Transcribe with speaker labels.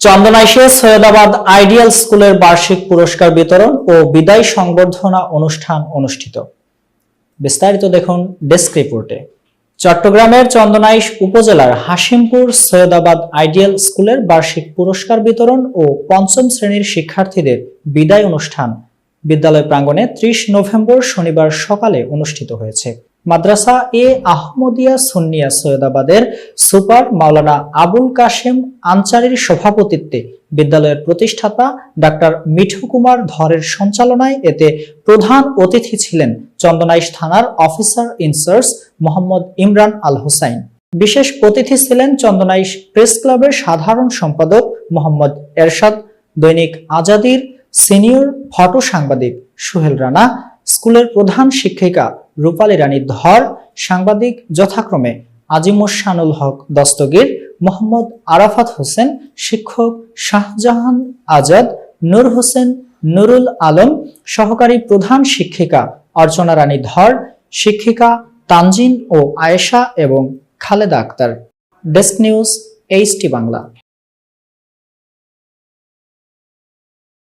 Speaker 1: চন্দনাইশে Saidabad ideal স্কুলের বার্ষিক পুরস্কার বিতরণ ও বিদায় সংবর্ধনা অনুষ্ঠান অনুষ্ঠিত। বিস্তারিত দেখুন ডেস্ক রিপোর্টে। চট্টগ্রামের চন্দনাইশ উপজেলার হাসিমপুর সৈয়দাবাদ আইডিয়াল স্কুলের বার্ষিক পুরস্কার বিতরণ ও পঞ্চম শ্রেণির শিক্ষার্থীদের বিদায় অনুষ্ঠান বিদ্যালয় প্রাঙ্গণে ত্রিশ নভেম্বর শনিবার সকালে অনুষ্ঠিত হয়েছে। মাদ্রাসা এ আহমদিয়া সুন্নিয়া সৈয়দাবাদের সুপার মাওলানা আবুল কাশেম আনচারির সভাপতিত্বে বিদ্যালয়ের প্রতিষ্ঠাতা ডাক্তার মিঠু কুমার ধরের সঞ্চালনায় এতে প্রধান অতিথি ছিলেন চন্দনাইশ থানার officer in charge Mohammad Imran Al Hossain. বিশেষ অতিথি ছিলেন চন্দনাইশ প্রেস ক্লাবের সাধারণ সম্পাদক মোহাম্মদ এরশাদ, দৈনিক আজাদির সিনিয়র ফটো সাংবাদিক সোহেল রানা স্কুলের প্রধান শিক্ষিকা রূপালী রানী ধর, সাংবাদিক যথাক্রমে আজিমুসানুল হক দস্তগীর, মোহাম্মদ আরাফাত হোসেন শিক্ষক, শাহজাহান আজাদ, নূর হোসেন, নুরুল আলম, সহকারী প্রধান শিক্ষিকা অর্চনা রানী ধর, শিক্ষিকা তানজিন ও আয়েশা এবং Khaleda Akter. Desk news, HT Bangla.